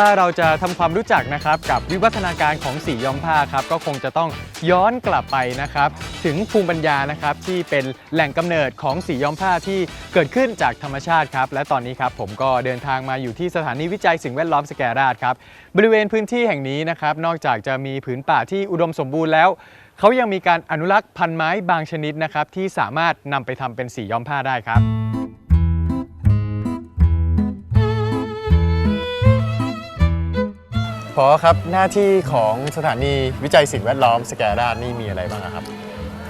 ถ้าเราจะทำความรู้จักนะครับกับวิวัฒนาการของสีย้อมผ้าครับก็คงจะต้องย้อนกลับไปนะครับ ถึงภูมิปัญญานะครับที่เป็นแหล่งกำเนิดของสีย้อมผ้าที่เกิดขึ้นจากธรรมชาติครับและตอนนี้ครับผมก็เดินทางมาอยู่ที่สถานีวิจัยสิ่งแวดล้อมสแกราชครับบริเวณพื้นที่แห่งนี้นะครับนอกจากจะมีผืนป่าที่อุดมสมบูรณ์แล้วเขายังมีการอนุรักษ์พันธุ์ไม้บางชนิดนะครับที่สามารถนำไปทำเป็นสีย้อมผ้าได้ครับ พอครับหน้าที่ของสถานีวิจัยสิ่งแวดล้อมสแกราชนี่มีอะไรบ้างครับ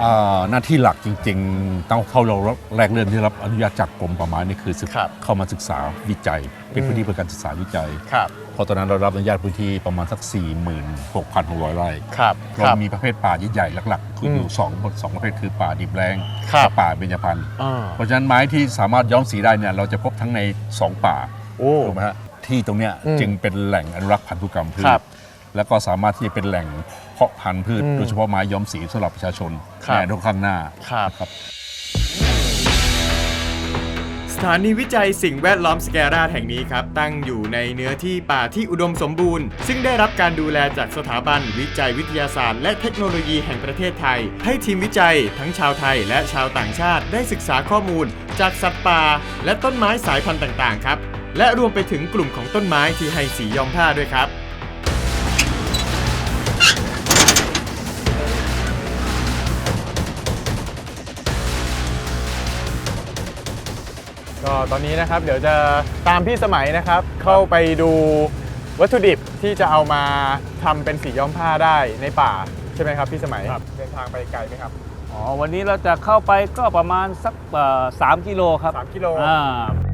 อ่าหน้าที่หลักจริงๆต้องเข้าเราแรกเริ่มที่รับอนุญาตจากกรมป่าไม้นี่คือศึกครับเข้ามาศึกษาวิจัย เป็นอืม พื้นที่เพื่อการศึกษาวิจัย ครับเพราะตอนนั้นเรารับอนุญาตพื้นที่ประมาณสัก 46,600 ไร่ครับเรามีประเภทป่าใหญ่ๆหลักๆ คืออยู่อืมสองสองประเภทคือป่าดิบแรงครับ กับป่าเบญจพรรณอ่าเพราะฉะนั้นไม้ที่สามารถย้อมสีได้เนี่ยเราจะพบทั้งในสองป่าโอ้ ถูกไหมฮะ ที่ตรงเนี้ยอืมจึงเป็นแหล่งอนุรักษ์พันธุกรรมพืครัชบแล้วก็สามารถที่จะเป็นแหล่งเพาะพันธุ์พืชอืมโดยเฉพาะไม้ย้อมสีสำหรับประชาชนครับ ในอนาคตข้างหน้า ครับครับสถานีวิจัยสิ่งแวดล้อมสแกราชแห่งนี้ครับ ตั้งอยู่ในเนื้อที่ป่าที่อุดมสมบูรณ์ ซึ่งได้รับการดูแลจากสถาบันวิจัยวิทยาศาสตร์และเทคโนโลยีแห่งประเทศไทย ให้ทีมวิจัยทั้งชาวไทยและชาวต่างชาติได้ศึกษาข้อมูล จากสัตว์ป่าและต้นไม้สายพันธุ์ต่างๆ ครับ และรวมไปถึงกลุ่มของต้นไม้ที่ให้สีย้อมผ้าด้วยครับ ก็ตอนนี้นะครับเดี๋ยวจะตามพี่สมัยนะครับ เข้าไปดูวัตถุดิบที่จะเอามาทำเป็นสีย้อมผ้าได้ในป่าใช่ไหมครับพี่สมัยครับ เดินทางไปไกลไหมครับ อ๋อวันนี้เราจะเข้าไปก็ประมาณสักเอ่อสามกิโลครับ3กิโล อ่าต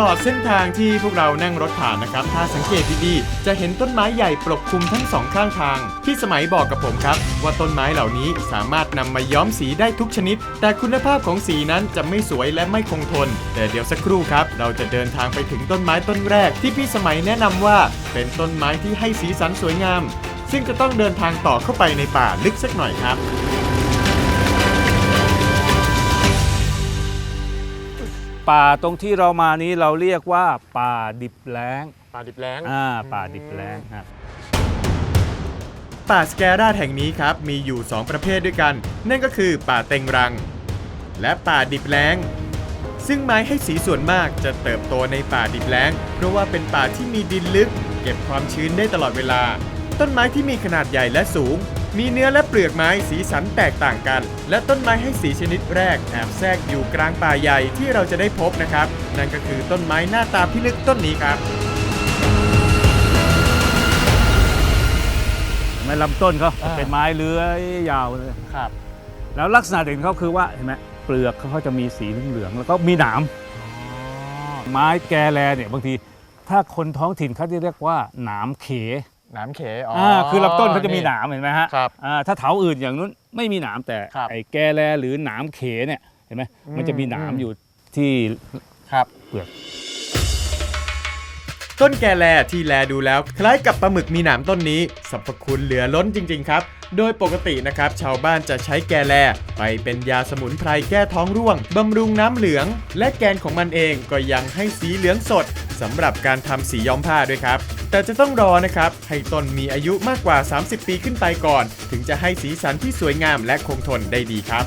ลอดเส้นทางที่พวกเรานั่งรถผ่านนะครับ ถ้าสังเกตดีๆ จะเห็นต้นไม้ใหญ่ปกคลุมทั้งสองข้างทางพี่สมัยบอกกับผมครับ ว่าต้นไม้เหล่านี้สามารถนำมาย้อมสีได้ทุกชนิด แต่คุณภาพของสีนั้นจะไม่สวยและไม่คงทน แต่เดี๋ยวสักครู่ครับ เราจะเดินทางไปถึงต้นไม้ต้นแรก ที่พี่สมัยแนะนำว่า เป็นต้นไม้ที่ให้สีสันสวยงาม ซึ่งจะต้องเดินทางต่อเข้าไปในป่าลึกสักหน่อยครับ ป่าตรงที่เรามานี้เราเรียกว่าป่าดิบแล้งป่าดิบแล้งอ่าป่าดิบแล้งครับป่าสแกราดแห่งนี้ครับมีอยู่ 2 ประเภทด้วยกัน นั่นก็คือป่าเต็งรัง และป่าดิบแล้ง ซึ่งไม้ให้สีส่วนมากจะเติบโตในป่าดิบแล้ง เพราะว่าเป็นป่าที่มีดินลึก เก็บความชื้นได้ตลอดเวลา ต้นไม้ที่มีขนาดใหญ่และสูง มีเนื้อและเปลือกไม้สีสันแตกต่างกัน และต้นไม้ให้สีชนิดแรกแอบแทรกอยู่กลางป่าใหญ่ที่เราจะได้พบนะครับ นั่นก็คือต้นไม้หน้าตาพิลึกต้นนี้ครับไม้ลำต้นเขาอ่าเป็นไม้เลื้อยยาวเลยครับ แล้วลักษณะเด่นเขาคือว่าเห็นไหมเปลือกเขาเขาจะมีสีเหลืองๆแล้วก็มีหนามไม้แกแลเนี่ยบางที ถ้าคนท้องถิ่นเขาจะเรียกว่าหนามเข น้ำเขอ๋ออ่าอ่าคือลำต้นเขาจะมีหนามเห็นไหมฮะครับ อ่าถ้าเถาอื่นอย่างนู้นไม่มีหนามแต่ครับไอ้แกแลหรือหนามเขเนี่ยเห็นไหมอืมมันจะมีหนามอืม อยู่ที่ครับ เปลือก ต้นแกแลที่แลดูแล้ว คล้ายกับปลาหมึกมีหนามต้นนี้สรรพคุณเหลือล้นจริง ๆ ครับ โดยปกตินะครับ ชาวบ้านจะใช้แกแลไปเป็นยาสมุนไพรแก้ท้องร่วง บำรุงน้ำเหลือง และแกนของมันเองก็ยังให้สีเหลืองสดสำหรับการทำสีย้อมผ้าด้วยครับ แต่จะต้องรอนะครับ ให้ต้นมีอายุมากกว่า 30 ปีขึ้นไปก่อน ถึงจะให้สีสันที่สวยงามและคงทนได้ดีครับ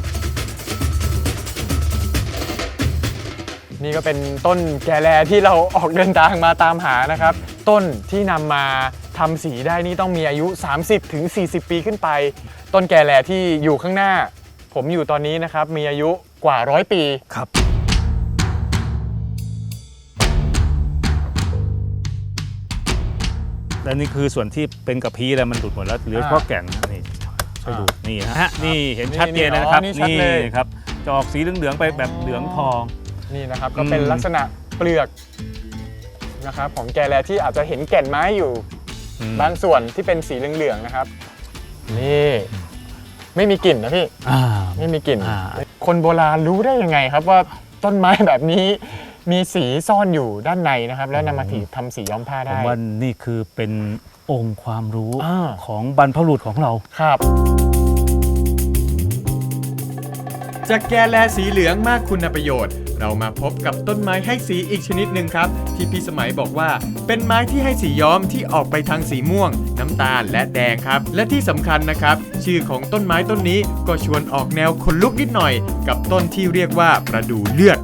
นี่ก็เป็นต้นแกแลที่เราออกเดินทางมาตามหานะครับ ต้นที่นำมาทำสีได้นี่ต้องมีอายุ 30ถึง40ปีขึ้นไป ต้นแกแลที่อยู่ข้างหน้า ผมอยู่ตอนนี้นะครับมีอายุกว่าร้อยปีครับ และนี่คือส่วนที่เป็นกระพี้แล้วมันหลุดหมดแล้วเหลือเฉพาะแก่นนะนี่ช่วยดูนี่นะฮะนี่เห็นชัดเจนเลยนะครับนี่ชัดเลย ครับจะออกสีเหลืองๆไปแบบเหลืองทอง นี่นะครับก็เป็นอืมลักษณะเปลือกนะครับของแกแลที่อาจจะเห็นแก่นไม้อยู่อืมบางส่วนที่เป็นสีเหลืองๆนะครับ นี่ไม่มีกลิ่นนะพี่อ่าไม่มีกลิ่นอ่าคนโบราณรู้ได้ยังไงครับว่าต้นไม้แบบนี้มีสีซ่อนอยู่ด้านในนะครับ แล้วนำมาถีทำสีย้อมผ้าผได้มว่านี่คือเป็นองค์ความรู้อ่าของบรรพบุรุษของเราครับจากแกแลสีเหลืองมากคุณประโยชน์ เรามาพบกับต้นไม้ให้สีอีกชนิดหนึ่งครับ ที่พี่สมัยบอกว่า เป็นไม้ที่ให้สีย้อมที่ออกไปทางสีม่วง น้ำตาลและแดงครับ และที่สำคัญนะครับ ชื่อของต้นไม้ต้นนี้ก็ชวนออกแนวขนลุกนิดหน่อย กับต้นที่เรียกว่าประดู่เลือด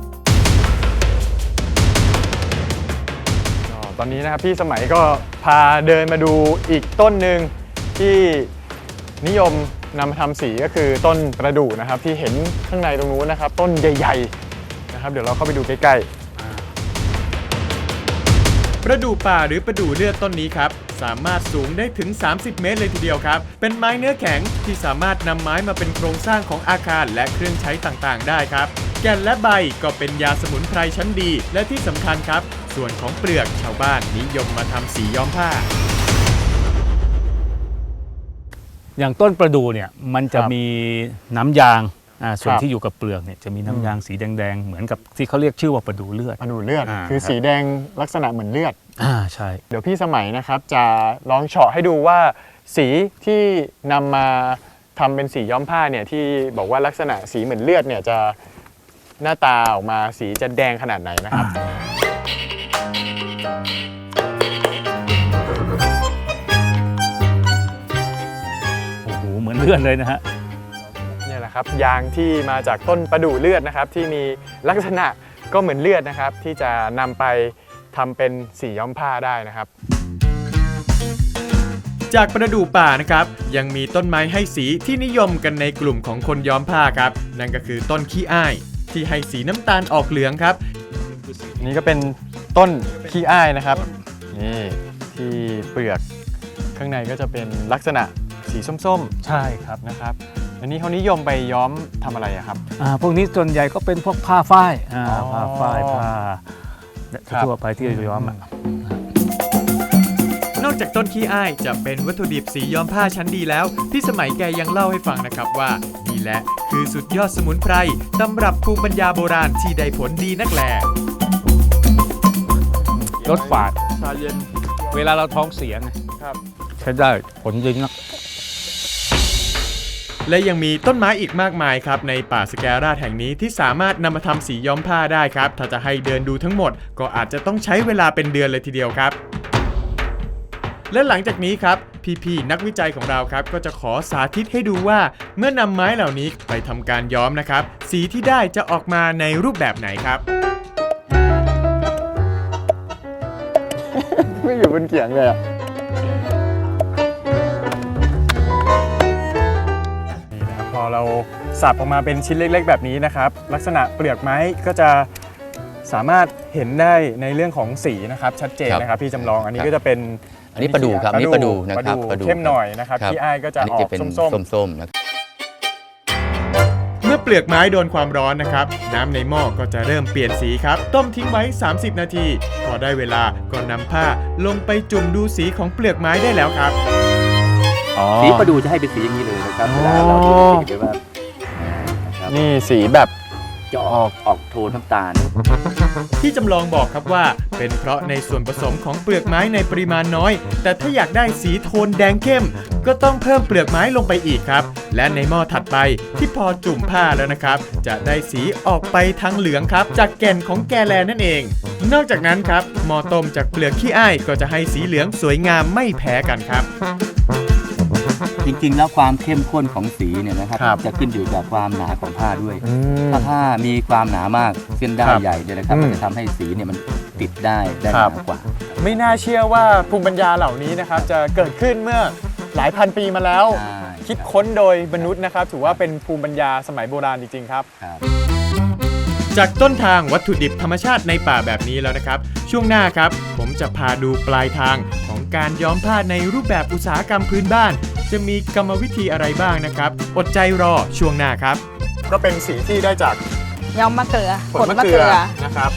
ตอนนี้นะครับพี่สมัยก็พาเดินมาดูอีกต้นหนึ่งที่นิยมนำมาทำสีก็คือต้นประดู่นะครับ ที่เห็นข้างในตรงนู้นนะครับ ต้นใหญ่ ๆ นะครับ เดี๋ยวเราเข้าไปดูใกล้ประดู่ป่าหรือประดู่เลือดต้นนี้ครับ สามารถสูงได้ถึง 30 เมตรเลยทีเดียวครับ เป็นไม้เนื้อแข็งที่สามารถนำไม้มาเป็นโครงสร้างของอาคารและเครื่องใช้ต่างๆ ได้ครับ แก่นและใบก็เป็นยาสมุนไพรชั้นดี และที่สำคัญครับ ส่วนของเปลือกชาวบ้านนิยมมาทำสีย้อมผ้า อย่างต้นประดู่เนี่ยมันจะมีน้ำยางอ่า ส่วนครับที่อยู่กับเปลือกเนี่ยจะมีน้ำยางสีแดงๆ เหมือนกับที่เขาเรียกชื่อว่าประดู่เลือดๆประดู่เลือดอ่าคือสีแดงลักษณะเหมือนเลือดอ่าใช่ เดี๋ยวพี่สมัยนะครับจะลองเฉาะให้ดูว่า สีที่นำมาทำเป็นสีย้อมผ้าเนี่ยที่บอกว่าลักษณะสีเหมือนเลือดเนี่ยจะหน้าตาออกมาสีจะแดงขนาดไหนนะครับโอ้โหเหมือนเลือดเลยนะฮะเนี่ยแหละครับยางที่มาจากต้นประดู่เลือดนะครับ ที่มีลักษณะก็เหมือนเลือดนะครับ ที่จะนำไปทำเป็นสีย้อมผ้าได้นะครับ จากประดู่ป่านะครับยังมีต้นไม้ให้สีที่นิยมกันในกลุ่มของคนย้อมผ้าครับ นั่นก็คือต้นขี้อ้าย ที่ให้สีน้ำตาลออกเหลืองครับอันนี้ก็เป็นต้นขี้อ้ายนะครับนี่ที่เปลือกข้างในก็จะเป็นลักษณะสีส้มใช่ครับๆนะครับ อันนี้เขานิยมไปย้อมทำอะไรอะครับ อ่าพวกนี้ส่วนใหญ่ก็เป็นพวกผ้าฝ้ายอ่าอ๋อผ้าฝ้ายผ้าครับ ทั่วไปที่ย้อมอะนอกจากต้นขี้อ้ายจะเป็นวัตถุดิบสีย้อมผ้าชั้นดีแล้ว พี่สมัยแกยังเล่าให้ฟังนะครับว่า นี่แหละคือสุดยอดสมุนไพรตำรับภูมิปัญญาโบราณที่ได้ผลดีนักแลรสฝาด ชาเย็น เวลาเราท้องเสียไงครับใช้ได้ผลดีนัก และยังมีต้นไม้อีกมากมายครับในป่าสแกราดแห่งนี้ที่สามารถนำมาทำสีย้อมผ้าได้ครับ ถ้าจะให้เดินดูทั้งหมด ก็อาจจะต้องใช้เวลาเป็นเดือนเลยทีเดียวครับ และหลังจากนี้ครับพี่ๆนักวิจัยของเราครับก็จะขอสาธิตให้ดูว่า เมื่อนำไม้เหล่านี้ไปทำการย้อมนะครับ สีที่ได้จะออกมาในรูปแบบไหนครับ ไม่อยู่บนเขียงเลยอะ เราสับออกมาเป็นชิ้นเล็ก ๆ แบบนี้นะครับ ลักษณะเปลือกไม้ก็จะสามารถเห็นได้ในเรื่องของสีนะครับชัดเจนครับนะครับพี่จำลองอันนี้ครับ ก็จะเป็นอันนี้ปลาดูครับอันนี้ปลาดูนะครับปปลาลาดูดูเข้มหน่อยนะครับครับที่อ้ายก็จะอันนี้ออจะกเป็นส้มส้มๆนะครับเมื่อเปลือกไม้โดนความร้อนนะครับ น้ำในหม้อก็จะเริ่มเปลี่ยนสีครับ ต้มทิ้งไว้ 30 นาที พอได้เวลาก็นำผ้าลงไปจุ่มดูสีของเปลือกไม้ได้แล้วครับ สีประดูจะให้เป็นสีอย่างนี้เลยนะครับอ๋อเวลาเราดูจะเห็นว่านะครับนี่สีแบบจะออกออกโทนน้ำตาล ที่จำลองบอกครับว่า เป็นเพราะในส่วนผสมของเปลือกไม้ในปริมาณน้อย แต่ถ้าอยากได้สีโทนแดงเข้ม ก็ต้องเพิ่มเปลือกไม้ลงไปอีกครับ และในหม้อถัดไปที่พอจุ่มผ้าแล้วนะครับ จะได้สีออกไปทางเหลืองครับ จากแก่นของแกแลนั่นเอง นอกจากนั้นครับหม้อต้มจากเปลือกขี้อ้ายก็จะให้สีเหลืองสวยงามไม่แพ้กันครับ จริง ๆ แล้วความเข้มข้นของสีเนี่ยนะครับ ครับจะขึ้นอยู่กับความหนาของผ้าด้วยอืมถ้าผ้ามีความหนามากเส้นได้ครับใหญ่เนี่ยนะครับอืมมันจะทำให้สีเนี่ยมันติดได้ได้คหรับ นากว่า ไม่น่าเชื่อว่าภูมิปัญญาเหล่านี้นะครับจะเกิดขึ้นเมื่อหลายพันปีมาแล้ว ใช่ คิดค้นโดยมนุษย์นะครับ ถือว่าเป็นภูมิปัญญาสมัยโบราณจริงๆครับ ครับ จากต้นทางวัตถุดิบธรรมชาติในป่าแบบนี้แล้วนะครับ ช่วงหน้าครับ ผมจะพาดูปลายทางของการย้อมผ้าในรูปแบบอุตสาหกรรมพื้นบ้าน จะมีกรรมวิธีอะไรบ้างนะครับ อดใจรอช่วงหน้าครับ ก็เป็นสีที่ได้จากย้อมมะเกลือผลมะเกลือนะครับ